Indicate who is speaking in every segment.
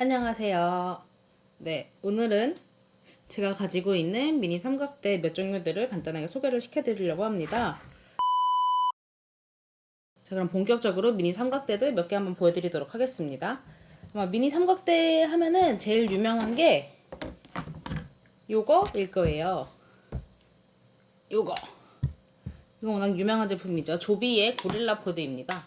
Speaker 1: 안녕하세요. 네, 오늘은 제가 가지고 있는 미니 삼각대 몇 종류들을 간단하게 소개를 시켜드리려고 합니다. 자, 그럼 본격적으로 미니 삼각대들 몇 개 한번 보여드리도록 하겠습니다. 아마 미니 삼각대 하면은 제일 유명한 게 요거일 거예요. 요거. 이거 워낙 유명한 제품이죠. 조비의 고릴라 포드입니다.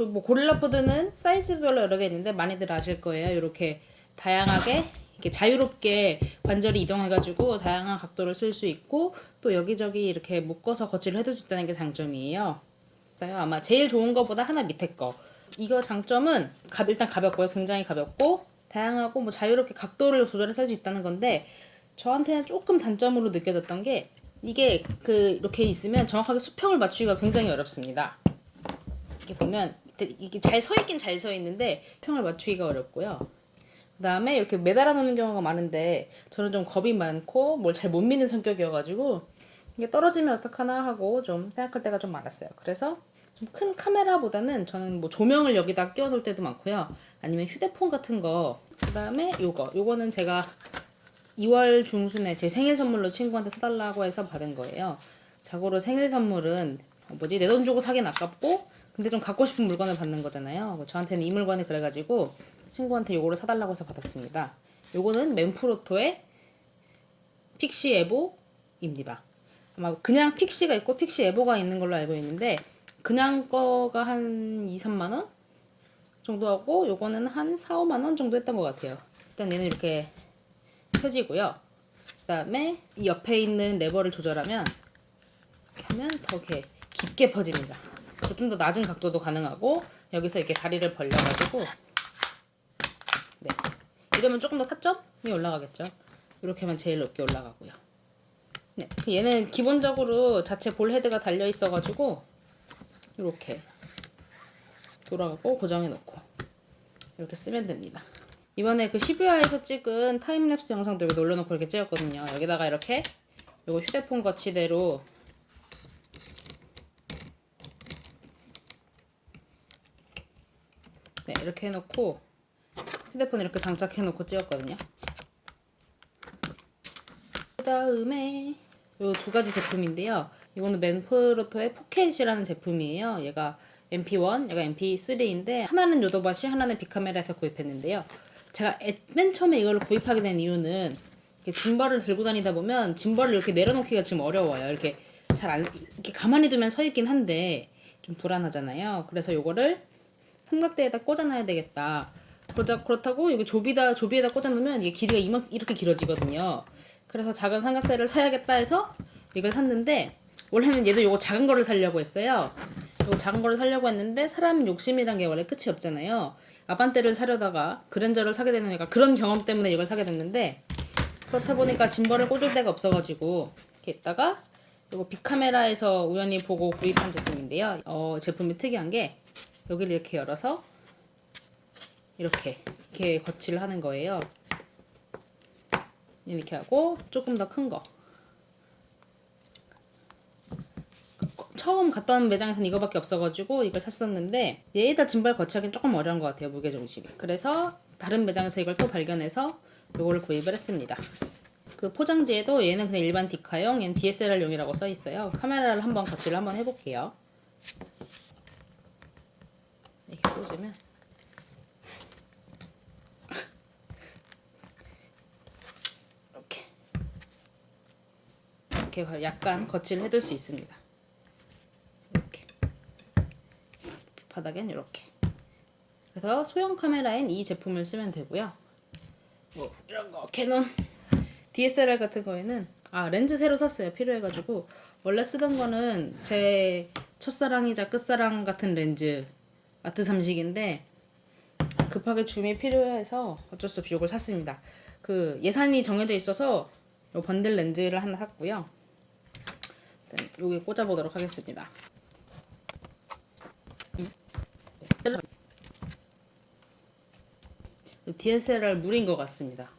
Speaker 1: 저 뭐 고릴라 포드는 사이즈별로 여러 개 있는데 많이들 아실 거예요. 이렇게 다양하게 이렇게 자유롭게 관절이 이동해가지고 다양한 각도를 쓸 수 있고 또 여기저기 이렇게 묶어서 거치를 해줄 수 있다는 게 장점이에요. 아마 제일 좋은 거보다 하나 밑에 거. 이거 장점은 가, 일단 가볍고요. 굉장히 가볍고 다양하고 뭐 자유롭게 각도를 조절해서 할 수 있다는 건데 저한테는 조금 단점으로 느껴졌던 게 이게 그 이렇게 있으면 정확하게 수평을 맞추기가 굉장히 어렵습니다. 이렇게 보면 이게 잘 서 있긴 잘 서 있는데 평을 맞추기가 어렵고요. 그다음에 이렇게 매달아 놓는 경우가 많은데 저는 좀 겁이 많고 뭘 잘 못 믿는 성격이어가지고 이게 떨어지면 어떡하나 하고 좀 생각할 때가 좀 많았어요. 그래서 좀 큰 카메라보다는 저는 뭐 조명을 여기다 끼워 놓을 때도 많고요. 아니면 휴대폰 같은 거. 그다음에 요거. 요거는 제가 2월 중순에 제 생일 선물로 친구한테 사달라고 해서 받은 거예요. 자고로 생일 선물은 뭐지 내 돈 주고 사긴 아깝고 근데 좀 갖고 싶은 물건을 받는 거잖아요. 뭐 저한테는 이 물건이 그래가지고 친구한테 요거를 사달라고 해서 받았습니다. 요거는 맨프로토의 픽시 에보 입니다. 아마 그냥 픽시가 있고 픽시 에보가 있는 걸로 알고 있는데 그냥 거가 한 2, 3만 원 정도 하고 요거는 한 4, 5만 원 정도 했던 것 같아요. 일단 얘는 이렇게 펴지고요. 그다음에 이 옆에 있는 레버를 조절하면 이렇게 하면 더 이렇게 깊게 퍼집니다. 좀 더 낮은 각도도 가능하고 여기서 이렇게 다리를 벌려가지고 네 이러면 조금 더 타점이 올라가겠죠. 이렇게 하면 제일 높게 올라가고요. 네 얘는 기본적으로 자체 볼 헤드가 달려 있어가지고 이렇게 돌아가고 고정해 놓고 이렇게 쓰면 됩니다. 이번에 그 시부야에서 찍은 타임랩스 영상도 여기 놀러놓고 이렇게 찍었거든요. 여기다가 이렇게 요거 휴대폰 거치대로 네, 이렇게 해놓고 휴대폰 이렇게 장착해놓고 찍었거든요. 그 다음에 요두 가지 제품인데요. 이거는 맨프로토의 포켓이라는 제품이에요. 얘가 MP1, 얘가 MP3인데 하나는 요도바시, 하나는 빅카메라에서 구입했는데요. 제가 애- 맨 처음에 이걸 구입하게 된 이유는 짐벌을 들고 다니다 보면 짐벌을 이렇게 내려놓기가 지금 어려워요. 이렇게 잘 안, 이렇게 가만히 두면 서 있긴 한데 좀 불안하잖아요. 그래서 요거를 삼각대에다 꽂아놔야 되겠다. 그러자 그렇다고 여기 조비다 조비에다 꽂아놓으면 이게 길이가 이만 이렇게 길어지거든요. 그래서 작은 삼각대를 사야겠다 해서 이걸 샀는데 원래는 얘도 요거 작은 거를 사려고 했어요. 요거 작은 거를 사려고 했는데 사람 욕심이란 게 원래 끝이 없잖아요. 아반떼를 사려다가 그랜저를 사게 되는 애가 그런 경험 때문에 이걸 사게 됐는데 그렇다 보니까 짐벌을 꽂을 데가 없어가지고 이렇게 있다가 요거 빅카메라에서 우연히 보고 구입한 제품인데요. 어, 제품이 특이한 게 여기를 이렇게 열어서 이렇게 이렇게 거치를 하는 거예요. 이렇게 하고 조금 더 큰 거. 처음 갔던 매장에서는 이거밖에 없어가지고 이걸 샀었는데 얘에다 짐벌 거치하기는 조금 어려운 것 같아요 무게 중심이. 그래서 다른 매장에서 이걸 또 발견해서 이거를 구입을 했습니다. 그 포장지에도 얘는 그냥 일반 디카용, 얘는 DSLR용이라고 써 있어요. 카메라를 한번 거치를 한번 해볼게요. 꽂으면. 이렇게. 이렇게 약간 거치를 해둘 수 있습니다. 이렇게. 바닥엔 이렇게. 그래서 소형 카메라인 이 제품을 쓰면 되고요. 뭐 이런 거 캐논 DSLR 같은 거에는 아 렌즈 새로 샀어요 필요해가지고. 원래 쓰던 거는 제 첫사랑이자 끝사랑 같은 렌즈 아트 삼식인데 급하게 줌이 필요해서 어쩔 수 없이 이걸 샀습니다. 그 예산이 정해져 있어서 요 번들 렌즈를 하나 샀고요. 여기 꽂아보도록 하겠습니다. DSLR 물인 것 같습니다.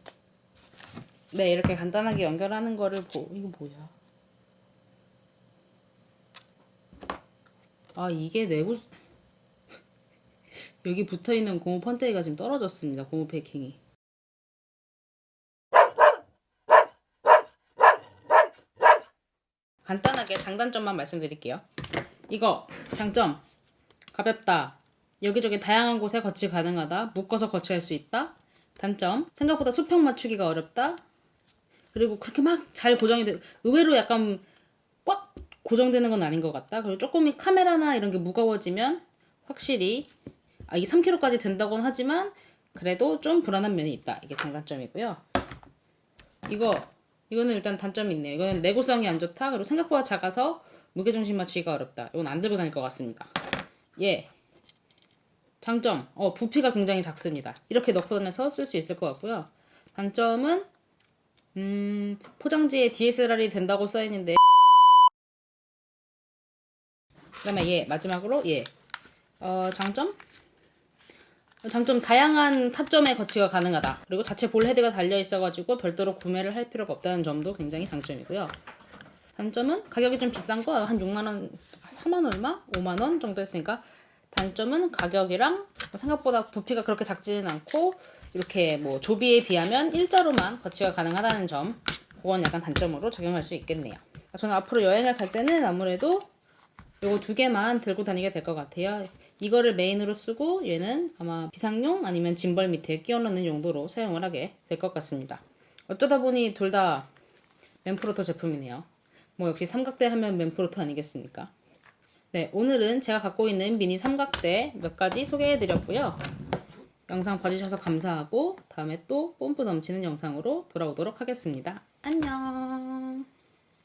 Speaker 1: 네, 이렇게 간단하게 연결하는 거를 보, 이거 뭐야? 아, 이게 내구, 여기 붙어 있는 고무 펀데기가 지금 떨어졌습니다. 고무 패킹이. 간단하게 장단점만 말씀드릴게요. 이거 장점 가볍다. 여기저기 다양한 곳에 거치 가능하다. 묶어서 거치할 수 있다. 단점 생각보다 수평 맞추기가 어렵다. 그리고 그렇게 막 잘 고정이 돼. 의외로 약간 꽉 고정되는 건 아닌 것 같다. 그리고 조금 이 카메라나 이런 게 무거워지면 확실히 아, 이게 3kg까지 된다고는 하지만 그래도 좀 불안한 면이 있다. 이게 장단점이고요. 이거 이거는 일단 단점이 있네요. 이거는 내구성이 안 좋다. 그리고 생각보다 작아서 무게 중심 맞추기가 어렵다. 이건 안 들고 다닐 것 같습니다. 예. 장점. 어, 부피가 굉장히 작습니다. 이렇게 넣고 다녀서 쓸 수 있을 것 같고요. 단점은 음, 포장지에 DSLR이 된다고 써 있는데 그다음에 예, 마지막으로 예. 어, 장점? 장점 다양한 타점의 거치가 가능하다. 그리고 자체 볼 헤드가 달려 있어가지고 별도로 구매를 할 필요가 없다는 점도 굉장히 장점이고요. 단점은 가격이 좀 비싼 거 한 6만 원, 4만 얼마, 5만 원 정도 했으니까 단점은 가격이랑 생각보다 부피가 그렇게 작지는 않고 이렇게 뭐 조비에 비하면 일자로만 거치가 가능하다는 점 그건 약간 단점으로 적용할 수 있겠네요. 저는 앞으로 여행을 갈 때는 아무래도 요거 두 개만 들고 다니게 될 것 같아요. 이거를 메인으로 쓰고 얘는 아마 비상용 아니면 짐벌 밑에 끼워 넣는 용도로 사용을 하게 될 것 같습니다. 어쩌다 보니 둘 다 맨프로토 제품이네요. 뭐 역시 삼각대 하면 맨프로토 아니겠습니까? 네, 오늘은 제가 갖고 있는 미니 삼각대 몇 가지 소개해 드렸고요. 영상 봐주셔서 감사하고 다음에 또 뽐뿌 넘치는 영상으로 돌아오도록 하겠습니다. 안녕!